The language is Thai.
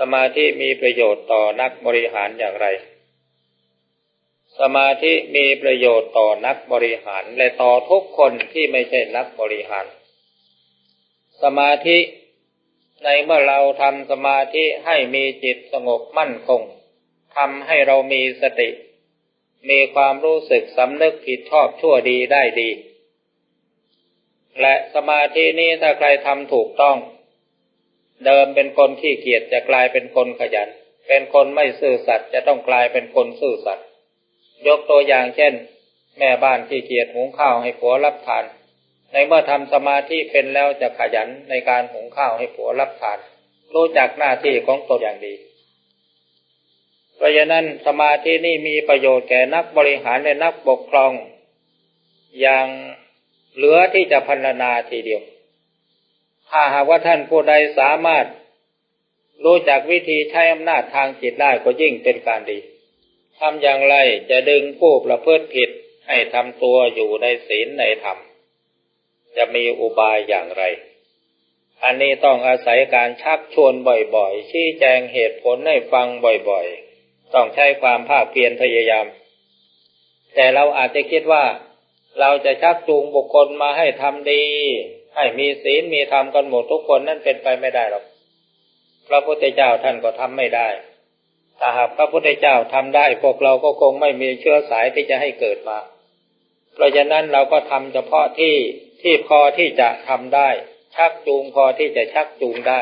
สมาธิมีประโยชน์ต่อนักบริหารอย่างไร สมาธิมีประโยชน์ต่อนักบริหาร และต่อทุกคนที่ไม่ใช่นักบริหาร สมาธิในเมื่อเราทำสมาธิให้มีจิตสงบมั่นคงทำให้เรามีสติ มีความรู้สึกสำนึกผิดชอบชั่วดีได้ดี และสมาธินี้ถ้าใครทำถูกต้อง เดิมเป็นคนที่เกียจจะกลายเป็นคนขยัน เป็นคนไม่ซื่อสัตย์จะต้องกลายเป็นคนซื่อสัตย์ยกตัวอย่างเช่น แม่บ้านที่เกียจหุงข้าวให้ผัวรับทาน ในเมื่อทำสมาธิเป็นแล้วจะขยันในการหุงข้าวให้ผัวรับทาน รู้จักหน้าที่ของตนอย่างดีเพราะฉะนั้นสมาธินี่มีประโยชน์แก่นักบริหารและนักปกครอง อย่างเหลือที่จะพรรณนาทีเดียว ถ้าหากว่าท่านผู้ใดสามารถรู้จักวิธีใช้อำนาจทางจิตได้ก็ยิ่งเป็นการดีทำอย่างไรจะดึงผู้ประพฤติผิดให้ทำตัวอยู่ในศีลในธรรม จะมีอุบายอย่างไร อันนี้ต้องอาศัยการชักชวนบ่อยๆ ชี้แจงเหตุผลให้ฟังบ่อยๆ ต้องใช้ความภาคเพียรพยายาม แต่เราอาจจะคิดว่า เราจะชักจูงบุคคลมาให้ทำดี ให้มีศีลมีธรรมกันหมดทุกคนนั่นเป็นไปไม่ได้หรอกพระพุทธเจ้าท่านก็ทำไม่ได้ถ้าหากพระพุทธเจ้าทำได้ พวกเราก็คงไม่มีเชื้อสายที่จะให้เกิดมา เพราะฉะนั้นเราก็ทำเฉพาะที่ที่พอที่จะทำได้ ชักจูงพอที่จะชักจูงได้